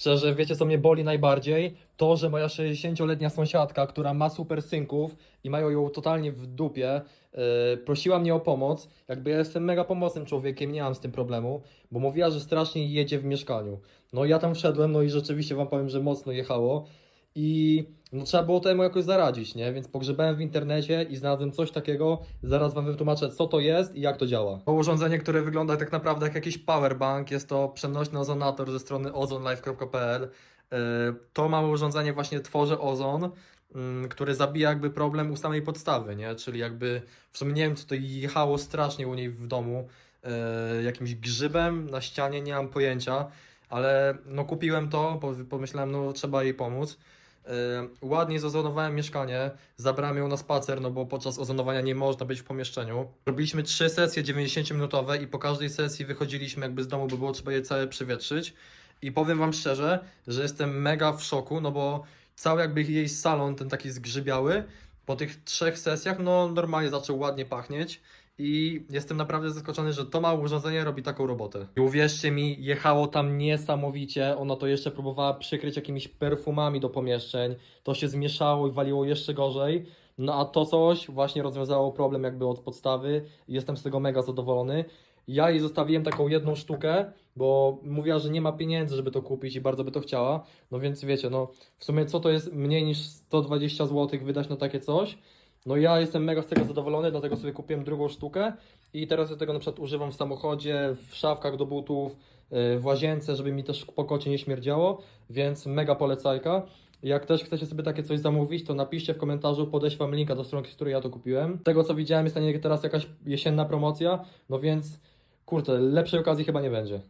Szczerze, wiecie co mnie boli najbardziej? To, że moja 60-letnia sąsiadka, która ma super synków i mają ją totalnie w dupie, yy, prosiła mnie o pomoc. Jakby ja jestem mega pomocnym człowiekiem, nie mam z tym problemu, bo mówiła, że strasznie jedzie w mieszkaniu. No ja tam wszedłem, no i rzeczywiście wam powiem, że mocno jechało. I no, trzeba było temu jakoś zaradzić, nie? Więc pogrzebałem w internecie i znalazłem coś takiego. Zaraz wam wytłumaczę, co to jest i jak to działa. To urządzenie, które wygląda tak naprawdę jak jakiś powerbank, jest to przenośny ozonator ze strony ozonlife.pl. Yy, To małe urządzenie właśnie tworzy ozon, mm, który zabija jakby problem u samej podstawy, nie? Czyli jakby w sumie nie wiem, co to jechało strasznie u niej w domu. Yy, Jakimś grzybem na ścianie, nie mam pojęcia. Ale no kupiłem to, bo pomyślałem, no trzeba jej pomóc. Yy, ładnie zozonowałem mieszkanie, zabrałem ją na spacer, no bo podczas ozonowania nie można być w pomieszczeniu. Robiliśmy trzy sesje 90-minutowe i po każdej sesji wychodziliśmy jakby z domu, bo było trzeba je całe przewietrzyć. I powiem Wam szczerze, że jestem mega w szoku, no bo cały jakby jej salon, ten taki zgrzybiały, po tych trzech sesjach, no normalnie zaczął ładnie pachnieć. I jestem naprawdę zaskoczony, że to małe urządzenie robi taką robotę. I uwierzcie mi, jechało tam niesamowicie. Ona to jeszcze próbowała przykryć jakimiś perfumami do pomieszczeń. To się zmieszało i waliło jeszcze gorzej. No a to coś właśnie rozwiązało problem jakby od podstawy. Jestem z tego mega zadowolony. Ja jej zostawiłem taką jedną sztukę, bo mówiła, że nie ma pieniędzy, żeby to kupić i bardzo by to chciała. No więc wiecie, no w sumie co to jest mniej niż 120 zł wydać na takie coś? No ja jestem mega z tego zadowolony, dlatego sobie kupiłem drugą sztukę i teraz ja tego na przykład używam w samochodzie, w szafkach do butów, yy, w łazience, żeby mi też po kocie nie śmierdziało, więc mega polecajka. Jak też chcecie sobie takie coś zamówić, to napiszcie w komentarzu, podeślę wam linka do stronki, z której ja to kupiłem. Z tego co widziałem jest na niej teraz jakaś jesienna promocja, no więc kurczę, lepszej okazji chyba nie będzie.